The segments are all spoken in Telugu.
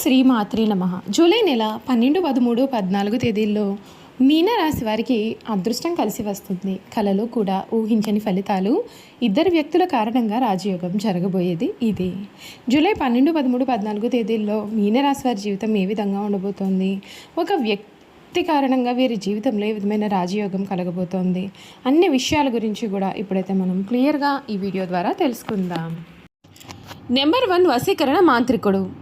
శ్రీ మాత్రి నమ. జూలై నెల పన్నెండు పదమూడు పద్నాలుగు తేదీల్లో మీనరాశి వారికి అదృష్టం కలిసి వస్తుంది. కళలో కూడా ఊహించని ఫలితాలు ఇద్దరు వ్యక్తుల కారణంగా రాజయోగం జరగబోయేది ఇది. జూలై పన్నెండు పదమూడు పద్నాలుగు తేదీల్లో మీనరాశి వారి జీవితం ఏ విధంగా ఉండబోతోంది? ఒక వ్యక్తి కారణంగా వీరి జీవితంలో ఏ విధమైన రాజయోగం కలగబోతోంది? అన్ని విషయాల గురించి కూడా ఇప్పుడైతే మనం క్లియర్గా ఈ వీడియో ద్వారా తెలుసుకుందాం. నెంబర్ వన్ వశీకరణ మాంత్రికుడు.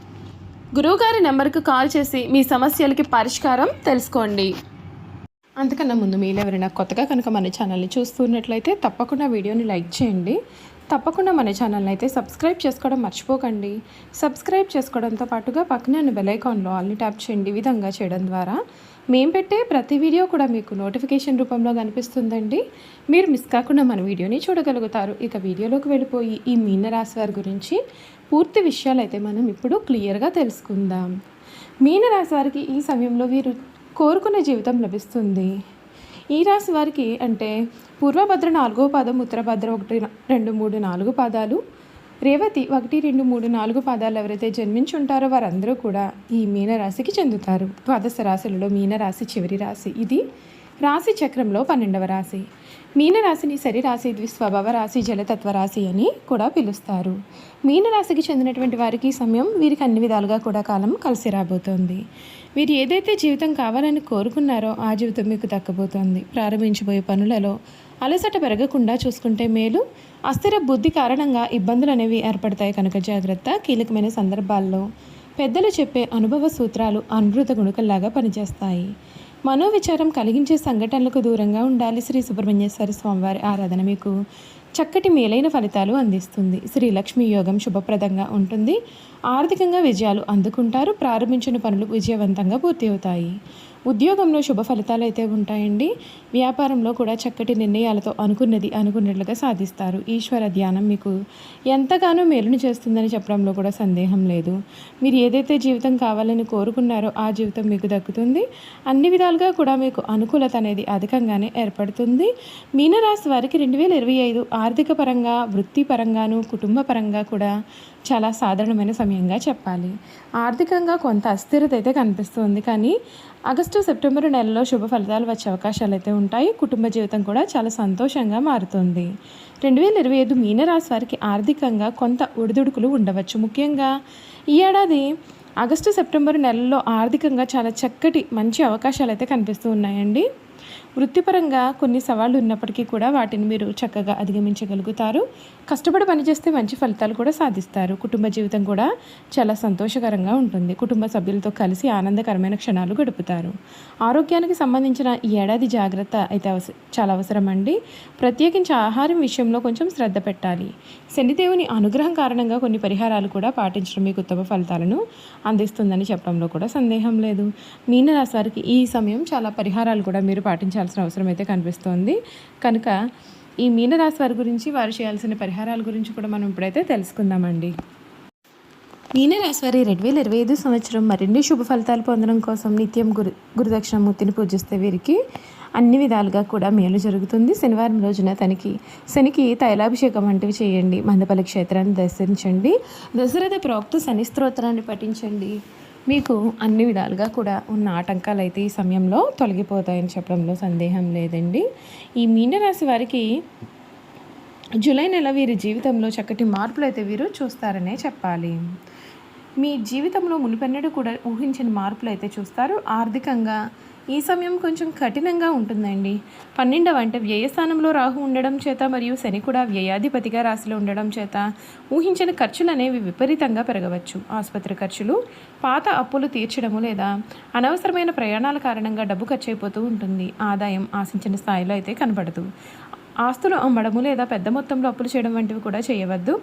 గురువుగారి నెంబర్కు కాల్ చేసి మీ సమస్యలకి పరిష్కారం తెలుసుకోండి. అంతకన్నా ముందు మీరు ఎవరైనా కొత్తగా కనుక మన ఛానల్ని చూస్తున్నట్లయితే తప్పకుండా వీడియోని లైక్ చేయండి. తప్పకుండా మన ఛానల్ని అయితే సబ్స్క్రైబ్ చేసుకోవడం మర్చిపోకండి. సబ్స్క్రైబ్ చేసుకోవడంతో పాటుగా పక్కనే బెల్ ఐకాన్లో ఆల్ని ట్యాప్ చేయండి. విధంగా చేయడం ద్వారా మేము పెట్టే ప్రతి వీడియో కూడా మీకు నోటిఫికేషన్ రూపంలో కనిపిస్తుందండి. మీరు మిస్ కాకుండా మన వీడియోని చూడగలుగుతారు. ఇక వీడియోలోకి వెళ్ళిపోయి ఈ మీనరాశి వారి గురించి పూర్తి విషయాలు అయితే మనం ఇప్పుడు క్లియర్గా తెలుసుకుందాం. మీన రాశి వారికి ఈ సమయంలో వీరు కోరుకున్న జీవితం లభిస్తుంది. ఈ రాశి వారికి అంటే పూర్వభద్ర నాలుగో పాదం ఉత్తరభద్ర ఒకటి రెండు మూడు నాలుగు పాదాలు రేవతి ఒకటి రెండు మూడు నాలుగు పాదాలు ఎవరైతే జన్మించి ఉంటారో వారందరూ కూడా ఈ మీనరాశికి చెందుతారు. ద్వాదశ రాశులలో మీనరాశి చివరి రాశి. ఇది రాశి చక్రంలో పన్నెండవ రాశి. మీనరాశిని శరీరాశి ద్విస్వభావ రాశి జలతత్వ రాశి అని కూడా పిలుస్తారు. మీనరాశికి చెందినటువంటి వారికి సమయం వీరికి అన్ని విధాలుగా కూడా కాలం కలిసి రాబోతోంది. వీరు ఏదైతే జీవితం కావాలని కోరుకున్నారో ఆ జీవితం మీకు దక్కబోతోంది. ప్రారంభించబోయే పనులలో అలసట పెరగకుండా చూసుకుంటే మేలు. అస్థిర బుద్ధి కారణంగా ఇబ్బందులు అనేవి ఏర్పడతాయి కనుక జాగ్రత్త. కీలకమైన సందర్భాల్లో పెద్దలు చెప్పే అనుభవ సూత్రాలు అనృత గుణకల్లాగా పనిచేస్తాయి. మనోవిచారం కలిగించే సంఘటనలకు దూరంగా ఉండాలి. శ్రీ సుబ్రహ్మణ్యేశ్వర స్వామివారి ఆరాధన మీకు చక్కటి మేలైన ఫలితాలు అందిస్తుంది. శ్రీ లక్ష్మీ యోగం శుభప్రదంగా ఉంటుంది. ఆర్థికంగా విజయాలు అందుకుంటారు. ప్రారంభించిన పనులు విజయవంతంగా పూర్తి అవుతాయి. ఉద్యోగంలో శుభ ఫలితాలు అయితే ఉంటాయండి. వ్యాపారంలో కూడా చక్కటి నిర్ణయాలతో అనుకున్నది అనుకున్నట్లుగా సాధిస్తారు. ఈశ్వర ధ్యానం మీకు ఎంతగానో మేలును చేస్తుందని చెప్పడంలో కూడా సందేహం లేదు. మీరు ఏదైతే జీవితం కావాలని కోరుకున్నారో ఆ జీవితం మీకు దక్కుతుంది. అన్ని విధాలుగా కూడా మీకు అనుకూలత అనేది అధికంగానే ఏర్పడుతుంది. మీనరాశి వారికి రెండు వేల ఇరవై ఐదు ఆర్థిక పరంగా వృత్తిపరంగాను కుటుంబ పరంగా కూడా చాలా సాధారణమైన సమయంగా చెప్పాలి. ఆర్థికంగా కొంత అస్థిరత అయితే కనిపిస్తుంది. కానీ ఆగస్టు సెప్టెంబర్ నెలలో శుభ ఫలితాలు వచ్చే అవకాశాలు అయితే ఉంటాయి. కుటుంబ జీవితం కూడా చాలా సంతోషంగా మారుతుంది. రెండు వేల ఇరవై ఐదు మీనరాశి వారికి ఆర్థికంగా కొంత ఒడిదుడుకులు ఉండవచ్చు. ముఖ్యంగా ఈ ఏడాది ఆగస్టు సెప్టెంబర్ నెలలో ఆర్థికంగా చాలా చక్కటి మంచి అవకాశాలు అయితే కనిపిస్తూ ఉన్నాయండి. వృత్తిపరంగా కొన్ని సవాళ్ళు ఉన్నప్పటికీ కూడా వాటిని మీరు చక్కగా అధిగమించగలుగుతారు. కష్టపడి పనిచేస్తే మంచి ఫలితాలు కూడా సాధిస్తారు. కుటుంబ జీవితం కూడా చాలా సంతోషకరంగా ఉంటుంది. కుటుంబ సభ్యులతో కలిసి ఆనందకరమైన క్షణాలు గడుపుతారు. ఆరోగ్యానికి సంబంధించిన ఈ ఏడాది జాగ్రత్త అయితే అవస చాలా అవసరం అండి ప్రత్యేకించి ఆహారం విషయంలో కొంచెం శ్రద్ధ పెట్టాలి. శనిదేవుని అనుగ్రహం కారణంగా కొన్ని పరిహారాలు కూడా పాటించడం మీకు ఉత్తమ ఫలితాలను అందిస్తుందని చెప్పడంలో కూడా సందేహం లేదు. మీనరాశి వారికి ఈ సమయం చాలా పరిహారాలు కూడా మీరు పాటించాల్సిన అవసరం అయితే కనిపిస్తోంది. కనుక ఈ మీనరాశి వారి గురించి వారు చేయాల్సిన పరిహారాల గురించి కూడా మనం ఇప్పుడైతే తెలుసుకుందామండి. మీనరాశి వారి రెండు వేల ఇరవై ఐదు సంవత్సరం మరిన్ని శుభ ఫలితాలు పొందడం కోసం నిత్యం గురు గురుదక్షిణమూర్తిని పూజిస్తే వీరికి అన్ని విధాలుగా కూడా మేలు జరుగుతుంది. శనివారం రోజున తనకి శనికి తైలాభిషేకం వంటివి చేయండి. మందపల్లి క్షేత్రాన్ని దర్శించండి. దశరథ ప్రోక్త శని స్తోత్రాన్ని పఠించండి. మీకు అన్ని విధాలుగా కూడా ఉన్న ఆటంకాలు అయితే ఈ సమయంలో తొలగిపోతాయని చెప్పడంలో సందేహం లేదండి. ఈ మీనరాశి వారికి జూలై నెల వీరి జీవితంలో చక్కటి మార్పులు అయితే వీరు చూస్తారనే చెప్పాలి. మీ జీవితంలో మునిపెన్నడూ కూడా ఊహించిన మార్పులు అయితే చూస్తారు. ఆర్థికంగా ఈ సమయం కొంచెం కఠినంగా ఉంటుందండి. పన్నెండవ అంటే వ్యయస్థానంలో రాహు ఉండడం చేత మరియు శని కూడా వ్యయాధిపతిగా రాశిలో ఉండడం చేత ఊహించిన ఖర్చులు అనేవి విపరీతంగా పెరగవచ్చు. ఆసుపత్రి ఖర్చులు పాత అప్పులు తీర్చడము లేదా అనవసరమైన ప్రయాణాల కారణంగా డబ్బు ఖర్చు అయిపోతూ ఉంటుంది. ఆదాయం ఆశించిన స్థాయిలో అయితే కనబడదు. ఆస్తులు అమ్మడము లేదా పెద్ద మొత్తంలో అప్పులు చేయడం వంటివి కూడా చేయవద్దు.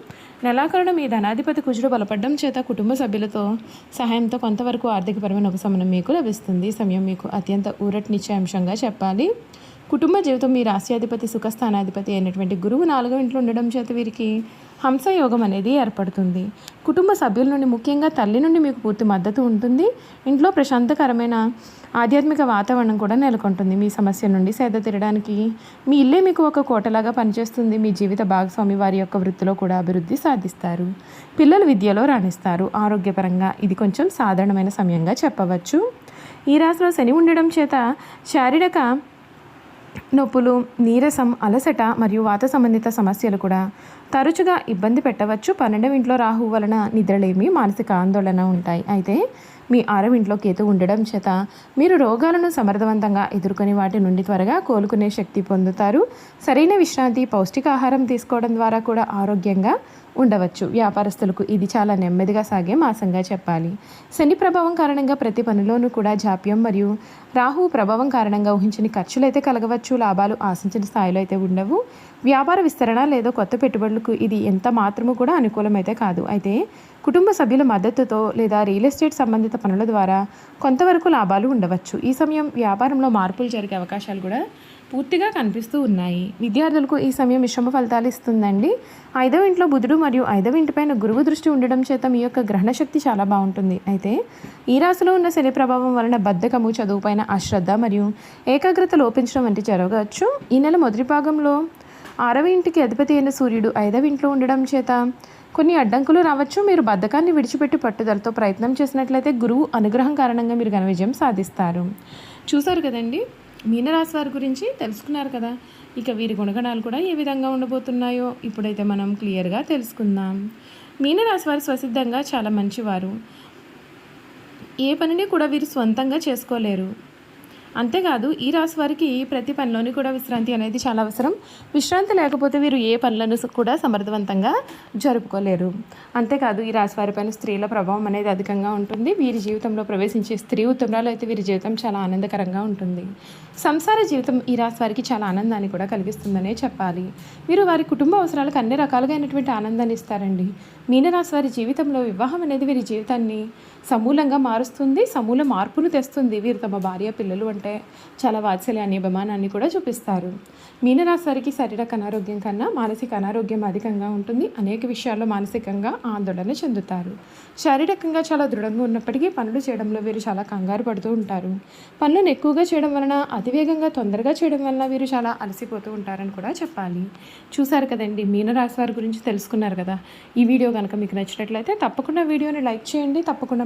నెలాఖరున మీ ధనాధిపతి కుజుడు బలపడడం చేత కుటుంబ సభ్యులతో సహాయంతో కొంతవరకు ఆర్థికపరమైన ఉపశమనం మీకు లభిస్తుంది. సమయం మీకు అత్యంత ఊరటనిచ్చే అంశంగా చెప్పాలి. కుటుంబ జీవితం మీ రాశ్యాధిపతి సుఖస్థానాధిపతి అయినటువంటి గురువు నాలుగో ఇంట్లో ఉండడం చేత వీరికి హంసయోగం అనేది ఏర్పడుతుంది. కుటుంబ సభ్యుల నుండి ముఖ్యంగా తల్లి నుండి మీకు పూర్తి మద్దతు ఉంటుంది. ఇంట్లో ప్రశాంతకరమైన ఆధ్యాత్మిక వాతావరణం కూడా నెలకొంటుంది. మీ సమస్య నుండి సేద తీరడానికి మీ ఇల్లే మీకు ఒక కోటలాగా పనిచేస్తుంది. మీ జీవిత భాగస్వామి వారి యొక్క వృత్తిలో కూడా అభివృద్ధి సాధిస్తారు. పిల్లలు విద్యలో రాణిస్తారు. ఆరోగ్యపరంగా ఇది కొంచెం సాధారణమైన సమయంగా చెప్పవచ్చు. ఈ రాశిలో శని ఉండడం చేత శారీరక నొప్పులు నీరసం అలసట మరియు వాత సంబంధిత సమస్యలు కూడా తరచుగా ఇబ్బంది పెట్టవచ్చు. పన్నెండవ ఇంట్లో రాహు వలన నిద్రలేమి మానసిక ఆందోళన ఉంటాయి. అయితే మీ ఆరవ ఇంట్లో కేతు ఉండడం చేత మీరు రోగాలను సమర్థవంతంగా ఎదుర్కొని వాటి నుండి త్వరగా కోలుకునే శక్తి పొందుతారు. సరైన విశ్రాంతి పౌష్టికాహారం తీసుకోవడం ద్వారా కూడా ఆరోగ్యంగా ఉండవచ్చు. వ్యాపారస్తులకు ఇది చాలా నెమ్మదిగా సాగే మాసంగా చెప్పాలి. శని ప్రభావం కారణంగా ప్రతి పనిలోనూ కూడా జాప్యం మరియు రాహు ప్రభావం కారణంగా ఊహించని ఖర్చులైతే కలగవచ్చు. లాభాలు ఆశించిన స్థాయిలో అయితే ఉండవు. వ్యాపార విస్తరణ లేదా కొత్త పెట్టుబడులకు ఇది ఎంత మాత్రము కూడా అనుకూలమైతే కాదు. అయితే కుటుంబ సభ్యుల మద్దతుతో లేదా రియల్ ఎస్టేట్ సంబంధిత పనుల ద్వారా కొంతవరకు లాభాలు ఉండవచ్చు. ఈ సమయం వ్యాపారంలో మార్పులు జరిగే అవకాశాలు కూడా పూర్తిగా కనిపిస్తూ ఉన్నాయి. విద్యార్థులకు ఈ సమయం మిశ్రమ ఫలితాలు ఇస్తుందండి. ఐదవ ఇంట్లో బుధుడు మరియు ఐదవ ఇంటిపైన గురువు దృష్టి ఉండడం చేత మీ యొక్క గ్రహణ శక్తి చాలా బాగుంటుంది. అయితే ఈ రాశిలో ఉన్న శని ప్రభావం వలన బద్ధకము చదువుపైన అశ్రద్ధ మరియు ఏకాగ్రత లోపించడం వంటి జరగవచ్చు. ఈ నెల మొదటి భాగంలో ఆరవ ఇంటికి అధిపతి అయిన సూర్యుడు ఐదవ ఇంట్లో ఉండడం చేత కొన్ని అడ్డంకులు రావచ్చు. మీరు బద్ధకాన్ని విడిచిపెట్టి పట్టుదలతో ప్రయత్నం చేసినట్లయితే గురువు అనుగ్రహం కారణంగా మీరు ఘన విజయం సాధిస్తారు. చూసారు కదండి? మీనరాశి వారి గురించి తెలుసుకున్నారు కదా? ఇక వీరి గుణగణాలు కూడా ఏ విధంగా ఉండబోతున్నాయో ఇప్పుడైతే మనం క్లియర్గా తెలుసుకుందాం. మీనరాశి వారు స్వసిద్ధంగా చాలా మంచివారు. ఏ పనిని కూడా వీరు సొంతంగా చేసుకోలేరు. అంతేకాదు ఈ రాశి వారికి ప్రతి పనిలోని కూడా విశ్రాంతి అనేది చాలా అవసరం. విశ్రాంతి లేకపోతే వీరు ఏ పనులను కూడా సమర్థవంతంగా జరుపుకోలేరు. అంతేకాదు ఈ రాశి వారి పైన స్త్రీల ప్రభావం అనేది అధికంగా ఉంటుంది. వీరి జీవితంలో ప్రవేశించే స్త్రీ ఉత్తమరాలు అయితే వీరి జీవితం చాలా ఆనందకరంగా ఉంటుంది. సంసార జీవితం ఈ రాశి వారికి చాలా ఆనందాన్ని కూడా కలిగిస్తుందనే చెప్పాలి. వీరు వారి కుటుంబ అవసరాలకు అన్ని రకాలుగా అయినటువంటి ఆనందాన్ని ఇస్తారండి. మీనరాశి వారి జీవితంలో వివాహం అనేది వీరి జీవితాన్ని సమూలంగా మారుస్తుంది సమూల మార్పును తెస్తుంది వీరు తమ భార్య పిల్లలు అంటే చాలా వాత్సల్యాన్ని అభిమానాన్ని కూడా చూపిస్తారు. మీనరాశి వారికి శారీరక అనారోగ్యం కన్నా మానసిక అనారోగ్యం అధికంగా ఉంటుంది. అనేక విషయాల్లో మానసికంగా ఆందోళన చెందుతారు. శారీరకంగా చాలా దృఢంగా ఉన్నప్పటికీ పనులు చేయడంలో వీరు చాలా కంగారు పడుతూ ఉంటారు. పనులను ఎక్కువగా చేయడం వలన అతివేగంగా తొందరగా చేయడం వలన వీరు చాలా అలసిపోతూ ఉంటారని కూడా చెప్పాలి. చూసారు కదండి మీనరాశి వారి గురించి తెలుసుకున్నారు కదా. ఈ వీడియో కనుక మీకు నచ్చినట్లయితే తప్పకుండా వీడియోని లైక్ చేయండి. తప్పకుండా